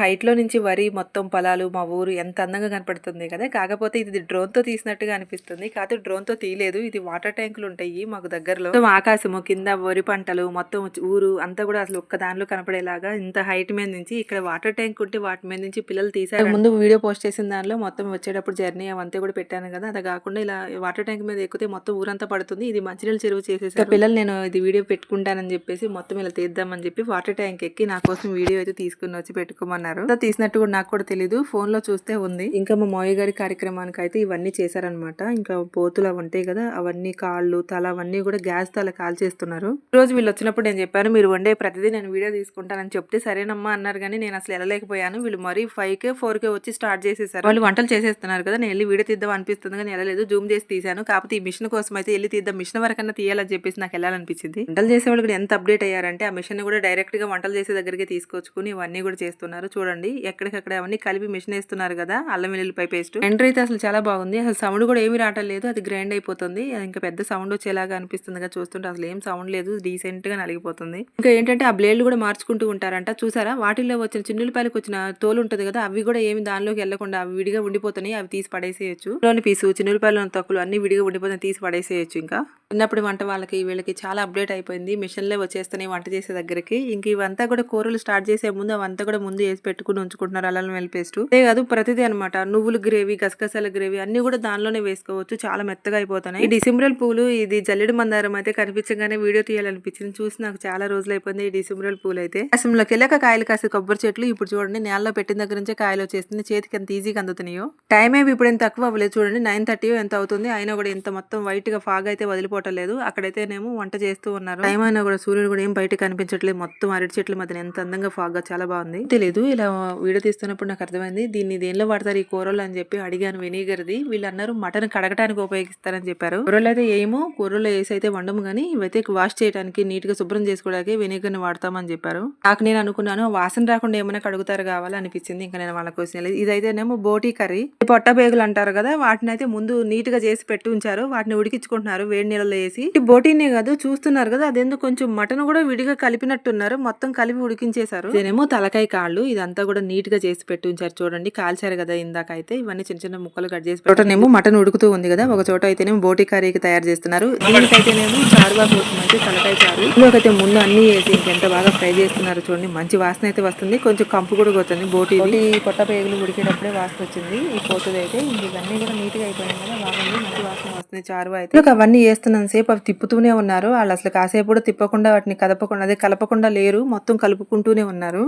హైట్లో నుంచి వరి మొత్తం పొలాలు మా ఊరు ఎంత అందంగా కనపడుతుంది కదా. కాకపోతే ఇది డ్రోన్తో తీసినట్టుగా అనిపిస్తుంది. కాదు డ్రోన్తో తీయలేదు. ఇది వాటర్ ట్యాంకులు ఉంటాయి మాకు దగ్గరలో. మొత్తం ఆకాశము కింద వరి పంటలు మొత్తం ఊరు అంతా కూడా అసలు ఒక్క దానిలో కనపడేలాగా ఇంత హైట్ మీద నుంచి ఇక్కడ వాటర్ ట్యాంక్ ఉంటే వాటి మీద నుంచి పిల్లలు తీసారు ముందు వీడియో పోస్ట్ చేసిన దానిలో మొత్తం వచ్చేటప్పుడు జర్నీ అవంతా కూడా పెట్టాను కదా. అది కాకుండా ఇలా వాటర్ ట్యాంక్ మీద ఎక్కితే మొత్తం ఊరంతా పడుతుంది. ఇది మంచినీళ్ళ చెరువు చేసేసారు. పిల్లలు నేను ఇది వీడియో పెట్టుకుంటానని చెప్పేసి మొత్తం ఇలా తీద్దామని చెప్పి వాటర్ ట్యాంక్ ఎక్కి నా కోసం వీడియో అయితే తీసుకుని వచ్చి పెట్టుకోమన్నారు అంతా తీసినట్టు కూడా నాకు కూడా తెలియదు ఫోన్లో చూస్తే ఉంది. ఇంకా మా మోయ గారి కార్యక్రమానికి అయితే ఇవన్నీ చేశారనమాట ఇంకా పోతులు అవి ఉంటాయి కదా అవన్నీ కాళ్ళు తల అవన్నీ కూడా గ్యాస్ తల కాల్ చేస్తున్నారు. ఈ రోజు వీళ్ళు వచ్చినప్పుడు నేను చెప్పాను మీరు వండే ప్రతిదీ నేను వీడియో తీసుకుంటానని చెప్తే సరేనమ్మా అన్నారు కానీ నేను అసలు వెళ్ళలేకపోయాను. వీళ్ళు మరీ ఫైవ్ కే ఫోర్ కే వచ్చి స్టార్ట్ చేసేసారు. వాళ్ళు వంటలు చేసేస్తున్నారు కదా నేను వెళ్ళి వీడియో తీద్దాం అనిపిస్తుంది కానీ వెళ్ళలేదు. జూమ్ చేసి తీశాను. కాకపోతే ఈ మిషన్ కోసం అయితే వెళ్ళి తీద్దాం. మిషన్ వరకన్నా తీయాలని చెప్పేసి నాకు వెళ్ళాలనిపించింది. వంటలు చేసే వాళ్ళు కూడా ఎంత అప్డేట్ అయ్యారంటే ఆ మిషన్ కూడా డైరెక్ట్గా వంటలు చేసే దగ్గరికి తీసుకొచ్చుకుని ఇవన్నీ కూడా చేస్తున్నారు. చూడండి. ఎక్కడికక్కడ అవన్నీ కలిపి మిషన్ వేస్తున్నారు కదా అల్లం వెల్లుల్లిపై పేస్ట్. ఎంటర్ అయితే అసలు చాలా బాగుంది. అసలు సౌండ్ కూడా ఏమీ రావట్లేదు అది గ్రైండ్ అయిపోతుంది. అది ఇంకా పెద్ద సౌండ్ వచ్చేలాగా అనిపిస్తుంది కదా చూస్తుంటే. అసలు ఏం సౌండ్ లేదు. డీసెంట్గా నలిగిపోతుంది ఇంకా ఏంటంటే ఆ బ్లేడ్లు కూడా మార్చుకుంటూ ఉంటారంట. చూసారా? వాటిల్లో వచ్చిన చిన్నులపాయలకు వచ్చిన తోలు ఉంటుంది కదా అవి కూడా ఏమి దానిలోకి వెళ్ళకుండా అవి విడిగా ఉండిపోతున్నాయి. అవి తీసి పడేసేయచ్చు. లోని పీసు చిన్నులపాయలు తొక్కులు అన్ని విడిగా ఉండిపోతున్నాయి. తీసి పడేసేయచ్చు ఇంకా. చిన్నప్పుడు వంట వాళ్ళకి వీళ్ళకి చాలా అప్డేట్ అయిపోయింది. మిషన్లే వచ్చేస్తున్నాయి వంట చేసే దగ్గరికి. ఇంక ఇవంతా కూడా కూరలు స్టార్ట్ చేసే ముందు అవంతా కూడా ముందు వేసి పెట్టుకుని ఉంచుకుంటున్నారు అల్లం వెల్లి పేస్ట్. అదే కాదు ప్రతిదీ అనమాట నువ్వులు గ్రేవీ గసగసాల గ్రేవీ అన్ని కూడా దానిలోనే వేసుకోవచ్చు. చాలా మెత్తగా అయిపోతున్నాయి. ఈ డిసెంబరల్ పూలు ఇది జల్లెడు మందారం అయితే కనిపించగానే వీడియో తీయాలనిపించింది. చూసి నాకు చాలా రోజులు అయిపోయింది ఈ డిసెంబరల్ పూలు అయితే. అసంలోకి వెళ్ళాక కాయలు కాసే కొబ్బరి చెట్లు ఇప్పుడు చూడండి నేలలో పెట్టిన దగ్గర నుంచే కాయలు వచ్చేస్తుంది చేతికి ఎంత ఈజీగా అందుతున్నాయో. టైం ఏమి ఇప్పుడు ఎంత తక్కువ అవ్వలేదు చూడండి. నైన్ థర్టీ ఎంత అవుతుంది? అయినా కూడా ఇంత మొత్తం వైట్గా ఫాగ్ అయితే వదిలిపోవటం లేదు అక్కడైతేనేమో వంట చేస్తూ ఉన్నారు. టైం అయినా కూడా సూర్యుడు కూడా ఏం బయట కనిపించట్లేదు. మొత్తం అరటి చెట్ల మధ్య ఎంత అందంగా ఫాగ్గా చాలా బాగుంది. తెలియదు ఇలా వీడియో తీస్తున్నప్పుడు నాకు అర్థమైంది దీన్ని దేనిలో వాడతారు ఈ కూరలు అని చెప్పి అడిగాను వెనిగర్ది. వీళ్ళు అన్నారు మటన్ కడగటానికి ఉపయోగిస్తారని చెప్పారు. కూరలు అయితే ఏమో కూరలో వేసి అయితే వండము కానీ ఇవైతే వాష్ చేయడానికి నీట్గా శుభ్రం చేసుకోవడానికి వెనిగర్ని వాడతామని చెప్పారు. నాకు నేను అనుకున్నాను వాసన రాకుండా ఏమైనా కడుగుతారు కావాలనిపించింది. ఇంకా నేను వాళ్ళ కోసం ఇదైతేనేమో బోటీ కర్రీ. పొట్ట బేగులు అంటారు కదా వాటిని అయితే ముందు నీట్గా చేసి పెట్టి ఉంచారు. వాటిని ఉడికించుకుంటున్నారు. వేడి నీళ్ళలో వేసి బోటీనే కాదు చూస్తున్నారు కదా అదేందుకు కొంచెం మటన్ కూడా విడిగా కలిపినట్టున్నారు మొత్తం కలిపి ఉడికించేశారు. ఇదేమో తలకాయ కాళ్ళు ఇదంతా కూడా నీట్గా చేసి పెట్టి ఉంచారు చూడండి కాల్చారు కదా ఇందాక అయితే ఇవన్నీ చిన్న చిన్న ముక్కలు కట్ చేసి చోటనేమో మటన్ ఉడుకుతూ ఉంది కదా ఒక చోట అయితేనేమో బోటీ కర్రీకి తయారు చేస్తున్నారు. దీనికైతేనేమో చారువా కోసం అయితే తలకాయ చారు. ఇందులోకైతే ముందు అన్ని వేసి ఇంకెంత బాగా ఫ్రై చేస్తున్నారు చూడండి మంచి వాసన అయితే వస్తుంది కొంచెం కంపు కూడా పోతుంది బోటీ పొట్ట పేగులు ఉడికేటప్పుడే వాసన వచ్చింది ఈ పోతుంది అయితే ఇవన్నీ కూడా నీట్గా కదా బాగుంది మంచి వాసన వస్తుంది చారు అయితే. ఇంకా అవన్నీ వేస్తున్నంత సేపు అవి తిప్పుతూనే ఉన్నారు. వాళ్ళు అసలు కాసేపు కూడా తిప్పకుండా వాటిని కదపకుండా అదే కలపకుండా లేరు. మొత్తం కలుపుకుంటూనే ఉన్నారు.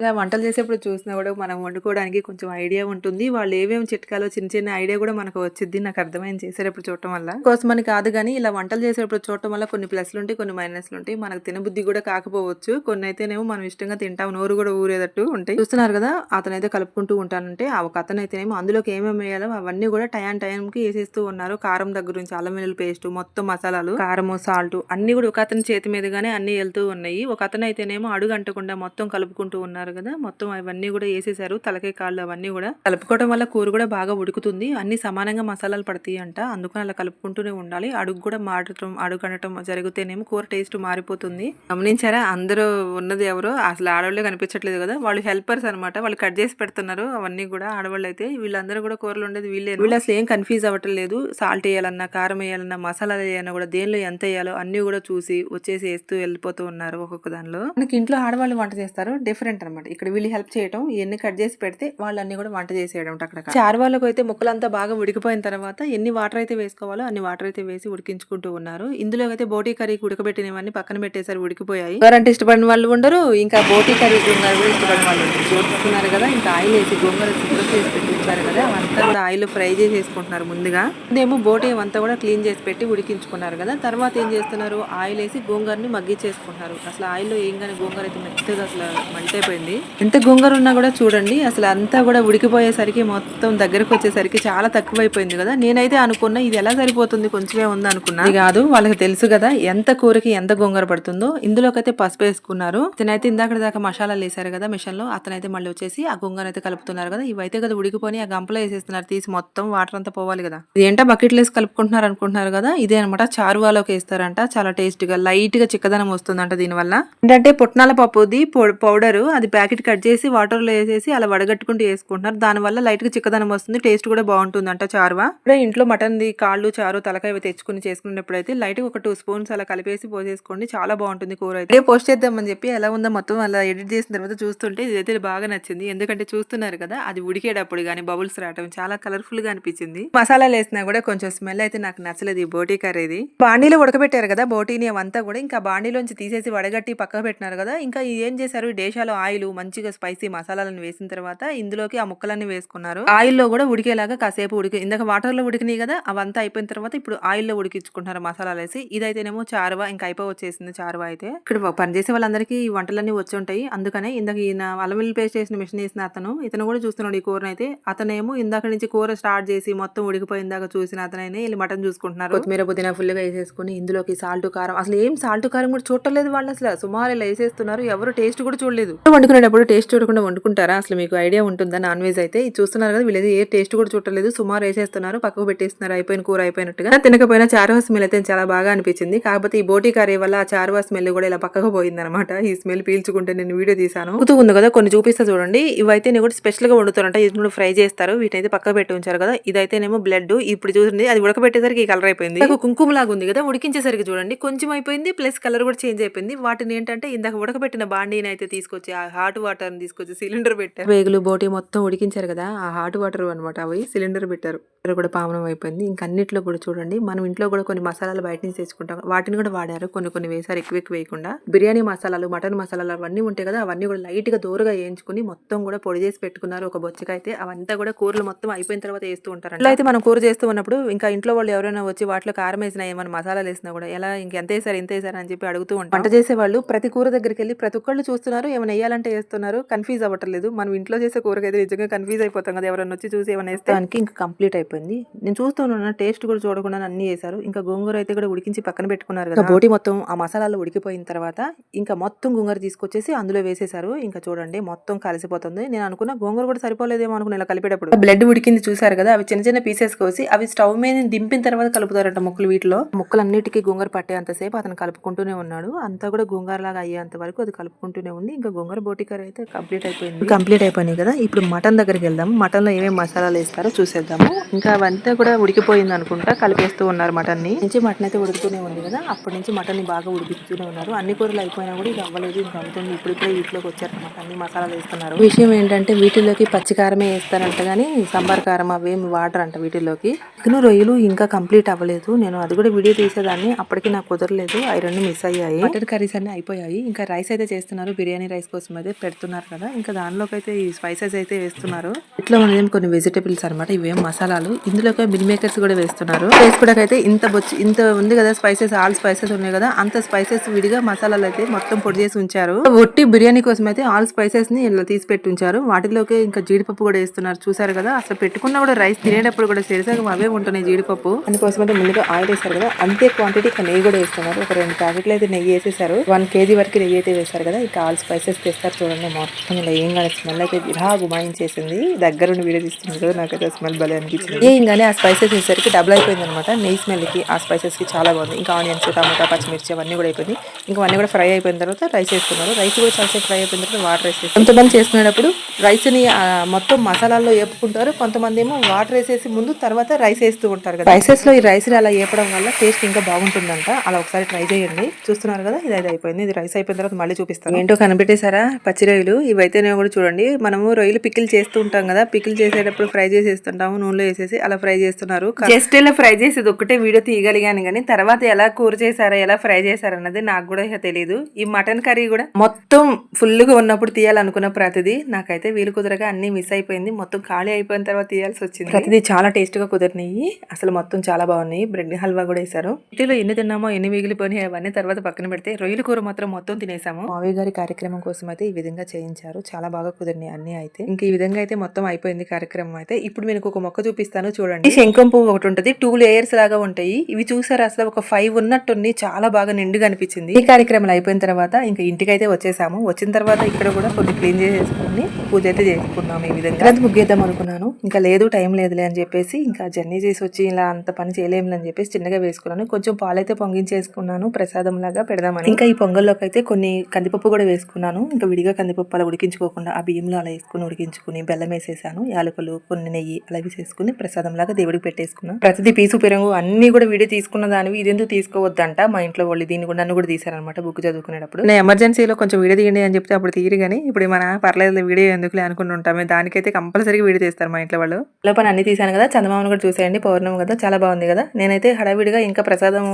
ఇలా వంటలు చేసేప్పుడు చూసినా కూడా మనం వండుకోవడానికి కొంచెం ఐడియా ఉంటుంది. వాళ్ళు ఏమేమి చిట్కాలో చిన్న చిన్న ఐడియా కూడా మనకు వచ్చింది నాకు అర్థమైంది చేసేటప్పుడు చూడటం వల్ల. కోసం మనకి కాదు కానీ ఇలా వంటలు చేసేటప్పుడు చూడటం వల్ల కొన్ని ప్లస్లు ఉంటాయి కొన్ని మైనస్లు ఉంటాయి. మనకు తినబుద్ధి కూడా కాకపోవచ్చు. కొన్ని అయితేనేమో మనం ఇష్టంగా తింటాం. నోరు కూడా ఊరేటట్టు ఉంటాయి. చూస్తున్నారు కదా అతనైతే కలుపుకుంటూ ఉంటానంటే ఆ ఒక అతనైతేనేమో అందులోకి ఏమేమి వేయాలో అవన్నీ కూడా టయాన్ టయానికి వేసేస్తూ ఉన్నారు. కారం దగ్గర నుంచి అల్లం వెల్లుల్లి పేస్ట్ మొత్తం మసాలాలు కారము సాల్ట్ అన్ని కూడా ఒక అతని చేతి మీదుగానే అన్ని వెళ్తూ ఉన్నాయి. ఒక అతను అయితేనేమో అడుగు అంటకుండా మొత్తం కలుపుకుంటూ ఉన్నారు. కదా. మొత్తం అవన్నీ కూడా వేసేసారు తలకాయ కాళ్ళు అవన్నీ కూడా కలుపుకోవడం వల్ల కూర కూడా బాగా ఉడుకుతుంది. అన్ని సమానంగా మసాలాలు పడతాయి అంట. అందుకని అలా కలుపుకుంటూనే ఉండాలి. అడుగు కూడా మాడటం అడుగు అనటం జరిగితేనేమో కూర టేస్ట్ మారిపోతుంది. గమనించారా? అందరూ ఉన్నది ఎవరో అసలు ఆడవాళ్ళే కనిపించట్లేదు కదా. వాళ్ళు హెల్పర్స్ అనమాట వాళ్ళు కట్ చేసి పెడుతున్నారు. అవన్నీ కూడా ఆడవాళ్ళు అయితే వీళ్ళందరూ కూడా కూరలు ఉండేది వీళ్ళే వీళ్ళు అసలు ఏం కన్ఫ్యూజ్ అవ్వటం లేదు. సాల్ట్ వేయాలన్నా కారం వేయాలన్నా మసాలా వేయాలన్నా కూడా దేనిలో ఎంత వేయాలో అన్ని కూడా చూసి వచ్చేసి వేస్తూ వెళ్ళిపోతూ ఉన్నారు ఒక్కొక్క దానిలో. మనకి ఇంట్లో ఆడవాళ్ళు వంట చేస్తారు. డిఫరెంట్ అనమాట ఇక్కడ వీళ్ళు హెల్ప్ చేయడం ఇవన్నీ కట్ చేసి పెడితే వాళ్ళన్ని కూడా వంట చేసేయడం అక్కడ చార్వాళ్ళకు అయితే ముక్కలంతా బాగా ఉడికిపోయిన తర్వాత ఎన్ని వాటర్ అయితే వేసుకోవాలో అన్ని వాటర్ అయితే వేసి ఉడికించుకుంటూ ఉన్నారు. ఇందులో అయితే బోటీ కర్రీకి ఉడకబెట్టినవన్నీ పక్కన పెట్టేసారి ఉడికిపోయాయి. ఎవరంటే ఇష్టపడిన వాళ్ళు ఉండరు ఇంకా బోటీ కర్రీ గోంగూర కూడా ఇష్టపడిన వాళ్ళు ఉండరు. చూస్తున్నారు కదా ఇంకా ఆయిల్ వేసి గోంగూర శుభ్రం చేసి పెట్టి కదా అవంతా కూడా ఆయిల్ ఫ్రై చేసేసుకుంటున్నారు ముందుగా. ఇదేమో బోటీ అంతా కూడా క్లీన్ చేసి పెట్టి ఉడికించుకున్నారు కదా తర్వాత ఏం చేస్తున్నారు? ఆయిల్ వేసి గోంగూరని మగ్గిచ్చేసుకుంటున్నారు అసలు ఆయిల్లో ఏం కానీ గోంగూర అయితే మెత్తగా అసలు మంటైపోయింది అండి ఎంత గోంగూర ఉన్నా కూడా చూడండి. అసలు అంతా కూడా ఉడికిపోయేసరికి మొత్తం దగ్గరకు వచ్చేసరికి చాలా తక్కువైపోయింది కదా. నేనైతే అనుకున్నా ఇది ఎలా సరిపోతుంది కొంచెమే ఉంది అనుకున్నా. కాదు వాళ్ళకి తెలుసు కదా ఎంత కూరకి ఎంత గోంగూర పడుతుందో. ఇందులోకైతే పసుపు వేసుకున్నారు. ఇతనైతే ఇందాక దాకా మసాలాలు వేసారు కదా మిషన్లో అతనైతే మళ్ళీ వచ్చేసి ఆ గోంగూర అయితే కలుపుతున్నారు కదా. ఇవైతే కదా ఉడికిపోయి ఆ గంపలో వేసేస్తున్నారు. తీసి మొత్తం వాటర్ అంతా పోవాలి కదా. ఇది ఏంటో బకెట్లు వేసి కలుపుకుంటున్నారు అనుకుంటున్నారు కదా. ఇదే అనమాట చారువాలోకి వేస్తారంట. చాలా టేస్ట్గా లైట్గా చిక్కదనం వస్తుందంట దీనివల్ల. ఏంటంటే పుట్నాల పప్పుది పౌడర్ అది ప్యాకెట్ కట్ చేసి వాటర్లో వేసేసి అలా వడగట్టుకుంటూ వేసుకుంటున్నారు. దానివల్ల లైట్గా చిక్కదనం వస్తుంది. టేస్ట్ కూడా బాగుంటుంది అంట చారువా? ఇప్పుడే ఇంట్లో మటన్ ది కాళ్ళు చారు తలకాయ ఇవి తెచ్చుకుని చేసుకునేటప్పుడు అయితే లైట్ ఒక టూ స్పూన్స్ అలా కలిపేసి పోసేసుకోండి. చాలా బాగుంటుంది కూర అయితే. పోస్ట్ చేద్దామని చెప్పి ఎలా ఉందో మొత్తం అలా ఎడిట్ చేసిన తర్వాత చూస్తుంటే ఇదైతే బాగా నచ్చింది. ఎందుకంటే చూస్తున్నారు కదా అది ఉడికేటప్పుడు కానీ బబుల్స్ రావడం చాలా కలర్ఫుల్గా అనిపించింది. మసాలాలు వేసినా కూడా కొంచెం స్మెల్ అయితే నాకు నచ్చలేదు ఈ బోటీ కర్రీ ఇది బాండీలో ఉడకబెట్టారు కదా బోటీని అవంతా కూడా ఇంకా బాండీలోంచి తీసేసి వడగట్టి పక్కకు పెట్టినారు కదా ఇంకా ఏం చేశారు? ఈ ఆయిల్ ఆయిల్ మంచిగా స్పైసీ మసాలాలను వేసిన తర్వాత ఇందులోకి ఆ ముక్కలన్నీ వేసుకున్నారు. ఆయిల్లో కూడా ఉడికేలాగా కాసేపు ఉడికి ఇందాక వాటర్లో ఉడికినాయి కదా అవంతా అయిపోయిన తర్వాత ఇప్పుడు ఆయిల్లో ఉడికించుకుంటున్నారు మసాలాలు వేసి. ఇదైతేనేమో చారువా ఇంకా అయిపో వచ్చేసింది చారువా అయితే. ఇక్కడ పనిచేసే వాళ్ళందరికీ ఈ వంటలన్నీ వచ్చి ఉంటాయి. అందుకనే ఇందాక ఈయన వెల్లుల్లి పేస్ట్ చేసిన మిషన్ వేసిన అతను ఇతను కూడా చూస్తున్నాడు ఈ కూరని అయితే అతనేమో ఇందాక నుంచి కూర స్టార్ట్ చేసి మొత్తం ఉడికిపోయిన దాకా చూసిన అతనైనా వీళ్ళు మటన్ చూసుకుంటున్నారు. కొత్తిమీర పుదీనా ఫుల్గా వేసేసుకుని ఇందులోకి సాల్ట్ కారం. అసలు ఏం సాల్ట్ కారం కూడా చూడలేదు వాళ్ళు అసలు. సుమారు ఇలా వేసేస్తున్నారు. ఎవరు టేస్ట్ కూడా చూడలేదు. వండుకునేటప్పుడు టేస్ట్ చూడకుండా వండుకుంటారా? అసలు మీకు ఐడియా ఉంటుందా నాన్ వెజ్ అయితే? ఇది చూస్తున్నారు కదా వీళ్ళు ఏ టేస్ట్ కూడా చూడలేదు సుమారు వేసేస్తున్నారు పక్కకు పెట్టేస్తున్నారు అయిపోయిన కూర అయిపోయినట్టుగా. తినకపోయినా చారువా స్మెల్ అయితే చాలా బాగా అనిపించింది. కాకపోతే ఈ బోటీ కర్రీ వల్ల ఆ చారువా స్మెల్ కూడా ఇలా పక్కకు పోయింది అనమాట ఈ స్మెల్ పీల్చుకుంటే నేను వీడియో తీసాను కుతూ ఉంది కదా కొన్ని చూపిస్తా చూడండి. ఇవైతే నేను కూడా స్పెషల్గా వండుతారంట. ఇది కూడా ఫ్రై చేస్తారు. వీటైతే పక్కకు పెట్టి ఉంచారు కదా. ఇదైతేనేమో బ్లడ్. ఇప్పుడు చూడండి అది ఉడకబెట్టేసరికి ఈ కలర్ అయిపోయింది. కుంకుమ లాగా ఉంది కదా ఉడికించేసరికి చూడండి. కొంచెం అయిపోయింది ప్లస్ కలర్ కూడా చేంజ్ అయిపోయింది. వాటిని ఏంటంటే ఇందాక ఉడకబెట్టిన బాండీని అయితే తీసుకొచ్చి హాట్ వాటర్ తీసుకొచ్చి సిలిండర్ పెట్టారు. వేగులు బోటి మొత్తం ఉడికించారు కదా ఆ హాట్ వాటర్ అనమాట అవి సిలిండర్ పెట్టారు. కూడా పావనం అయిపోయింది. ఇంకా అన్నిట్లో కూడా చూడండి మనం ఇంట్లో కూడా కొన్ని మసాలాలు బయట నుంచి తెచ్చుకుంటాం. వాటిని కూడా వాడారు కొన్ని కొన్ని వేసారు ఎక్కువ ఎక్కువ వేయకుండా. బిర్యానీ మసాలాలు మటన్ మసాలాలు అవన్నీ ఉంటాయి కదా అవన్నీ కూడా లైట్గా దూరగా వేయించుకుని మొత్తం కూడా పొడి చేసి పెట్టుకున్నారు ఒక బొచ్చక అయితే అవంతా కూడా కూరలు మొత్తం అయిపోయిన తర్వాత వేస్తూ ఉంటారు ఇట్లా అయితే మనం కూర చేస్తూ ఉన్నప్పుడు ఇంకా ఇంట్లో వాళ్ళు ఎవరైనా వచ్చి వాటిలో కారం వేసినా ఏమైనా మసాలాలు వేసినా కూడా ఎలా ఇంకెంత వేసారు ఎంత వేసారు అని చెప్పి అడుగుతూ ఉంటారు వంట చేసే వాళ్ళు ప్రతి కూర దగ్గరికి వెళ్ళి ప్రతి ఒక్కళ్ళు చూస్తున్నారు ఏమైనా వేయాలంటే వేస్తున్నారు కన్ఫ్యూజ్ అవ్వట్లేదు. మనం ఇంట్లో చేసే కూరకైతే నిజంగా కన్ఫ్యూజ్ అయిపోతాం కదా ఎవరైనా వచ్చి చూసి ఏమైనా వేస్తే. దానికి ఇంకా కంప్లీట్ అయిపోయింది. నేను చూస్తున్నాను టేస్ట్ కూడా చూడకుండా అన్ని వేశారు ఇంకా గోంగూర అయితే కూడా ఉడికించి పక్కన పెట్టుకున్నారు కదా. బోటి మొత్తం ఆ మసాలాలు ఉడికిపోయిన తర్వాత ఇంకా మొత్తం గోంగూర తీసుకొచ్చేసి అందులో వేసేసారు ఇంకా చూడండి మొత్తం కలిసిపోతుంది. నేను అనుకున్న గోంగూర కూడా సరిపోలేదేమో అనుకున్న ఇలా కలిపేటప్పుడు. బ్లడ్ ఉడికింది చూసారు కదా అవి చిన్న చిన్న పీసెస్ కోసి అవి స్టవ్ మీద దింపిన తర్వాత కలుపుతారంట ముక్కలు వీటిలో. ముక్కలన్నిటికీ గోంగూర పట్టేంతసేపు అతను కలుపుకుంటూనే ఉన్నాడు. అంతా కూడా గోంగూర లాగా అయ్యేంత వరకు అది కలుపుకుంటూనే ఉంది. ఇంకా గోంగూర బోటి కర్రీ అయితే కంప్లీట్ అయిపోయింది. కంప్లీట్ అయిపోయినాయి కదా. ఇప్పుడు మటన్ దగ్గరికి వెళ్దాం. మటన్లో ఏమేమి మసాలాలు వేస్తారో చూసేద్దాము. ఇంకా అవంతా కూడా ఉడికిపోయింది అనుకుంటా. కలిపేస్తూ ఉన్నారు మటన్ని నుంచి మటన్ అయితే ఉడుకుతూనే ఉంది కదా. అప్పటి నుంచి మటన్ని బాగా ఉడికిస్తూనే ఉన్నారు. అన్ని కూరలు అయిపోయినా కూడా ఇది అవ్వలేదు. ఇంకా అవుతుంది ఇప్పుడు ఇప్పుడే వీటిలోకి వచ్చారనమాట అన్ని మసాలాలు వేస్తున్నారు. విషయం ఏంటంటే వీటిలోకి పచ్చికారమే వేస్తారంట కానీ సాంబార్ కారం అవేమి వాటర్ అంట వీటిలోకి చికెన్ రొయ్యలు ఇంకా కంప్లీట్ అవ్వలేదు. నేను అది కూడా వీడియో తీసేదాన్ని. అప్పటికి నాకు కుదరలేదు. రెండు మిస్ అయ్యాయి. మటన్ కర్రీస్ అన్ని అయిపోయాయి. ఇంకా రైస్ అయితే చేస్తున్నారు. బిర్యానీ రైస్ కోసం అదే పెడుతున్నారు కదా. ఇంకా దానిలోకి అయితే ఈ స్పైసెస్ అయితే వేస్తున్నారు. ఇట్లా మనదేం కొన్ని వెజిటబుల్స్ అనమాట ఇవేం మసాలాలు. ఇందులోకి మిల్ మేకర్స్ కూడా వేస్తున్నారు. వేసుకోవడానికి ఇంత బొచ్చి ఇంత ఉంది కదా స్పైసెస్ ఆల్ స్పైసెస్ ఉన్నాయి కదా అంత స్పైసెస్ విడిగా మసాలాలు అయితే మొత్తం పొడి చేసి ఉంచారు. ఒట్టి బిర్యానీ కోసం అయితే ఆల్ స్పైసెస్ని ఇలా తీసి పెట్టి ఉంచారు. వాటిలోకి ఇంకా జీడిపప్పు కూడా వేస్తున్నారు. చూసారు కదా? అసలు పెట్టుకున్న కూడా రైస్ తినేటప్పుడు కూడా సరిసగం అవే ఉంటున్నాయి జీడిపప్పు. అందుకోసం అయితే ముందుగా ఆయిల్ వేస్తారు కదా? అంతే క్వాంటిటీ ఇక నెయ్యి కూడా వేస్తున్నారు. ఒక రెండు ప్యాకెట్లు అయితే నెయ్యి వేసేసారు వన్ కేజీ వరకు నెయ్యి అయితే వేస్తారు కదా? ఇక ఆల్ స్పైసెస్ తెస్తారు. చూడండి మొత్తం ఇలా ఏం కానీ స్మెల్ అయితే విరా గుమాయించేసింది దగ్గరుండి వీడియో తీస్తున్నారు కదా నాకైతే స్మెల్ భలే అనిపించింది. ఏం కానీ ఆ స్పైసెస్ వేసరికి డబుల్ అయిపోయింది అనమాట నెయ్యి స్మెల్కి ఆ స్పైసెస్కి చాలా బాగుంది. ఇంకా ఆనియన్స్ టమాటా పచ్చిమిర్చి అవన్నీ కూడా అయిపోయింది ఇంకా అన్నీ కూడా ఫ్రై అయిపోయిన తర్వాత రైస్ వేస్తున్నారు రైస్ కూడా చాలా ఫ్రై అయిపోయిన తర్వాత వాటర్ వేసేసి కొంతమంది చేసుకునేటప్పుడు రైస్ని ఆ, మొత్తం మసాలాల్లో వేపుకుంటారు కొంతమంది ఏమో వాటర్ వేసేసి ముందు తర్వాత రైస్ వేస్తూ ఉంటారు కదా. రైసెస్లో ఈ రైస్ అలా వేపడం వల్ల టేస్ట్ ఇంకా బాగుంటుందంట. అలా ఒకసారి ట్రై చేయండి. చూస్తున్నారు కదా ఇది అయితే అయిపోయింది. ఇది రైస్ అయిపోయిన తర్వాత మళ్ళీ చూపిస్తాను. ఏంటో కనిపెట్టేశారా? పచ్చి రొయ్యలు ఇవైతేనే కూడా చూడండి. మనము రొయ్యలు పికిల్ చేస్తూ ఉంటాం కదా పికిల్ చేసేటప్పుడు ఫ్రై చేసేస్తుంటాము నూనెలో వేసేసి అలా ఫ్రై చేస్తున్నారు. జస్ట్ ఇలా ఫ్రై చేసేది ఒక్కటే వీడియో తీయగలిగాను కానీ తర్వాత ఎలా కూర చేశారా ఎలా ఫ్రై చేశారు అన్నది నాకు కూడా తెలియదు ఈ మటన్ కర్రీ కూడా మొత్తం ఫుల్గా ఉన్నప్పుడు తీయాలనుకున్న ప్రతిదీ నాకైతే వీలు కుదరగా అన్ని మిస్ అయిపోయింది. మొత్తం ఖాళీ అయిపోయిన తర్వాత తీయాల్సి వచ్చింది. ప్రతిదీ చాలా టేస్ట్గా కుదిరినాయి. అసలు మొత్తం చాలా బాగున్నాయి. బ్రెడ్ హల్వా కూడా వేశారు. వీటిలో ఎన్ని తిన్నామో ఎన్ని మిగిలిపోయినాయి అవన్నీ తర్వాత పక్కన పెడితే రొయ్యల కూర మాత్రం మొత్తం తినేసాము. మావయ్య గారి కార్యక్రమం కోసం అయితే విధంగా చేయించారు. చాలా బాగా కుదిరినాయి అన్ని అయితే. ఇంకా ఈ విధంగా అయితే మొత్తం అయిపోయింది కార్యక్రమం అయితే. ఇప్పుడు మీకు ఒక మొక్క చూపిస్తాను చూడండి. శంఖం పువ్వు ఒకటి ఉంటుంది. టూ లేయర్స్ లాగా ఉంటాయి. ఇవి చూసారు? అసలు ఒక ఫైవ్ ఉన్నట్టుంది చాలా బాగా నిండుగా అనిపించింది. ఈ కార్యక్రమాలు అయిపోయిన తర్వాత ఇంకా ఇంటికి అయితే వచ్చేసాము. వచ్చిన తర్వాత ఇక్కడ కూడా కొన్ని క్లీన్ చేసేసుకుని పూజ అయితే చేసుకున్నాము ఈ విధంగా. అది ముగ్గేద్దాం అనుకున్నాను. ఇంకా లేదు టైం లేదులే అని చెప్పేసి ఇంకా జర్నీ చేసి వచ్చి ఇలా అంత పని చేయలేము అని చెప్పేసి చిన్నగా వేసుకున్నాను. కొంచెం పాలైతే పొంగించేసుకున్నాను. ప్రసాదం లాగా పెడదామని. ఇంకా ఈ పొంగల్లోకి అయితే కొన్ని కందిపప్పు కూడా వేసుకున్నాను. ఇంకా విడిగా విడిగా కందిపప్పు అలా ఉడికించుకోకుండా ఆ బియ్యంలో అలా వేసుకుని ఉడికించుకుని బెల్లం వేసేసాను యాలకులు కొన్ని నెయ్యి అలా వేసేసుకుని ప్రసాదం లాగా దేవుడికి పెట్టేసుకున్నాను ప్రతిదీ పీసు పెరుగు అన్ని కూడా వీడియో తీసుకున్న దానివి ఇదెందుకు తీసుకోవద్దంట? మా ఇంట్లో వాళ్ళు దీన్ని కూడా నన్ను కూడా తీసారనమాట బుక్ చదువుకునేటప్పుడు. నేను ఎమర్జెన్సీలో కొంచెం వీడియో తీయండి అని చెప్తే అప్పుడు తీయరు కానీ ఇప్పుడు మన పర్లేదు వీడియో ఎందుకులే అనుకుంటుంటామే దానికైతే కంపల్సరీగా వీడియో తీస్తారు మా ఇంట్లో వాళ్ళు. లోపల అన్ని తీసాను కదా చందమామను కూడా చూసేయండి పౌర్ణమి కదా చాలా బాగుంది కదా. నేనైతే హడావిడిగా ఇంకా ప్రసాదం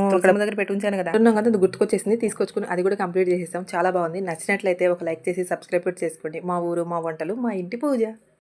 దగ్గర పెట్టి ఉంచాను కదా. ఉన్నాం కదా గుర్తుకొచ్చేసింది తీసుకొచ్చుకుని అది కూడా కంప్లీట్ చేసేస్తాం చాలా బాగుంది. నచ్చినట్లయితే ఒక లైక్ చేసి సబ్స్క్రైబ్ చేసుకోండి. మా ఊరు మా వంటలు మా ఇంటి పూజ.